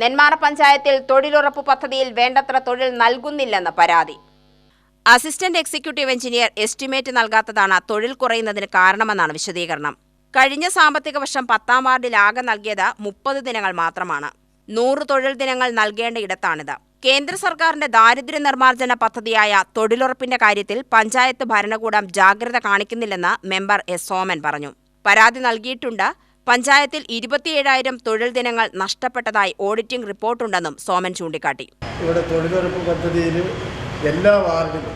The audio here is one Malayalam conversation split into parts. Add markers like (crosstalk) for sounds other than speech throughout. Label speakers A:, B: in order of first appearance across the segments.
A: നെന്മാറ പഞ്ചായത്തിൽ തൊഴിലുറപ്പ് പദ്ധതിയിൽ വേണ്ടത്ര തൊഴിൽ നൽകുന്നില്ലെന്ന പരാതി. അസിസ്റ്റന്റ് എക്സിക്യൂട്ടീവ് എഞ്ചിനീയർ എസ്റ്റിമേറ്റ് നൽകാത്തതാണ് തൊഴിൽ കുറയുന്നതിന് കാരണമെന്നാണ് വിശദീകരണം. കഴിഞ്ഞ സാമ്പത്തിക വർഷം പത്താം വാർഡിൽ ആകെ നൽകിയത് മുപ്പത് ദിനങ്ങൾ മാത്രമാണ്. നൂറ് തൊഴിൽ ദിനങ്ങൾ നൽകേണ്ട ഇടത്താണിത്. കേന്ദ്ര സർക്കാരിന്റെ ദാരിദ്ര്യ നിർമ്മാർജന പദ്ധതിയായ തൊഴിലുറപ്പിന്റെ കാര്യത്തിൽ പഞ്ചായത്ത് ഭരണകൂടം ജാഗ്രത കാണിക്കുന്നില്ലെന്ന് മെമ്പർ എസ് സോമൻ പറഞ്ഞു. പരാതി നൽകിയിട്ടുണ്ട് പഞ്ചായത്തിൽ ഇരുപത്തിയേഴായിരം തൊഴിൽ ദിനങ്ങൾ നഷ്ടപ്പെട്ടതായി ഓഡിറ്റിംഗ് റിപ്പോർട്ടുണ്ടെന്നും സോമൻ ചൂണ്ടിക്കാട്ടി.
B: ഇവിടെ തൊഴിലുറപ്പ് പദ്ധതിയിൽ എല്ലാ വാർഡിലും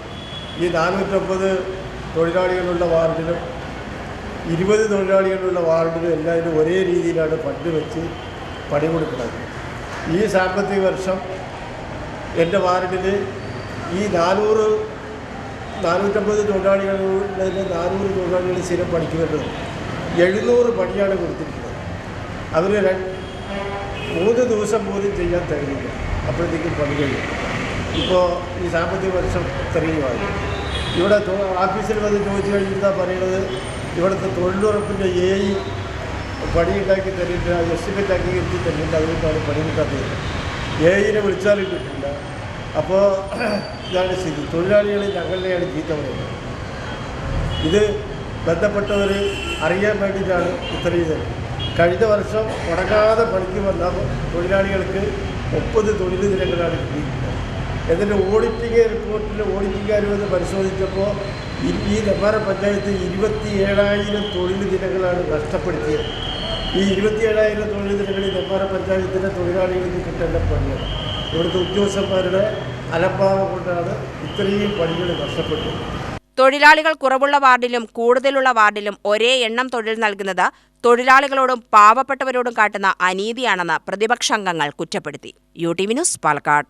B: ഈ നാനൂറ്റമ്പത് തൊഴിലാളികളുള്ള വാർഡിലും ഇരുപത് തൊഴിലാളികളുള്ള വാർഡിലും എല്ലാവരും ഒരേ രീതിയിലാണ് ഫണ്ട് വെച്ച് പണി കൊടുക്കുന്നത്. ഈ സാമ്പത്തിക വർഷം എന്റെ വാർഡിൽ ഈ നാനൂറ് നാനൂറ്റമ്പത് തൊഴിലാളികളുടെ നാനൂറ് തൊഴിലാളികൾ സ്ഥിരം പണിക്ക് എഴുന്നൂറ് പണിയാണ് കൊടുത്തിരിക്കുന്നത്. അവർ മൂന്ന് ദിവസം പോലും ചെയ്യാൻ തരുന്നില്ല. അപ്പോഴത്തേക്കും പണി കഴിയും ഇപ്പോൾ ഈ സാമ്പത്തിക വർഷം തെളിയുമായി ഇവിടെ ഓഫീസിൽ വന്ന് ചോദിച്ചു കഴിഞ്ഞാൽ പറയുന്നത് ഇവിടുത്തെ തൊഴിലുറപ്പിന്റെ എ ഇ പണിയുണ്ടാക്കി തരില്ല എസ്റ്റിമേറ്റ് അംഗീകരിച്ച് തരില്ല അതുകൊണ്ടാണ് പണി കിട്ടാത്തത്. എ ഇനെ വിളിച്ചാലും കിട്ടില്ല. അപ്പോൾ (clears throat) ഇതാണ് സ്ഥിതി. തൊഴിലാളികൾ ഞങ്ങളുടെയാണ് ചീത്ത ഇത് ബന്ധപ്പെട്ടവർ അറിയാൻ വേണ്ടിയിട്ടാണ് ഇത്രയും ഇത്. കഴിഞ്ഞ വർഷം മുടങ്ങാതെ പണിക്ക് വന്ന തൊഴിലാളികൾക്ക് മുപ്പത് തൊഴിൽ ദിനങ്ങളാണ് കിട്ടിയിരിക്കുന്നത് എന്നിട്ട് ഓഡിറ്റിംഗ് റിപ്പോർട്ടിൽ ഓഡിറ്റിംഗുകാർ വന്ന് പരിശോധിച്ചപ്പോൾ ഈ- നെമ്പാറ പഞ്ചായത്ത് ഇരുപത്തി ഏഴായിരം തൊഴിൽ ദിനങ്ങളാണ് നഷ്ടപ്പെടുത്തിയത്. ഈ ഇരുപത്തി ഏഴായിരം തൊഴിൽ ദിനങ്ങളിൽ നെമ്പാറ പഞ്ചായത്തിന്റെ തൊഴിലാളികൾക്ക് കിട്ടേണ്ട പണിയാണ് ഇവിടുത്തെ ഉദ്യോഗസ്ഥന്മാരുടെ അലംഭാവം കൊണ്ടാണ് ഇത്രയും പണികൾ നഷ്ടപ്പെട്ടത്.
A: തൊഴിലാളികൾ കുറവുള്ള വാർഡിലും കൂടുതലുള്ള വാർഡിലും ഒരേ എണ്ണം തൊഴിൽ നൽകുന്നത് തൊഴിലാളികളോടും പാവപ്പെട്ടവരോടും കാട്ടുന്ന അനീതിയാണെന്ന് പ്രതിപക്ഷാംഗങ്ങൾ കുറ്റപ്പെടുത്തി. U T V news Palakkad.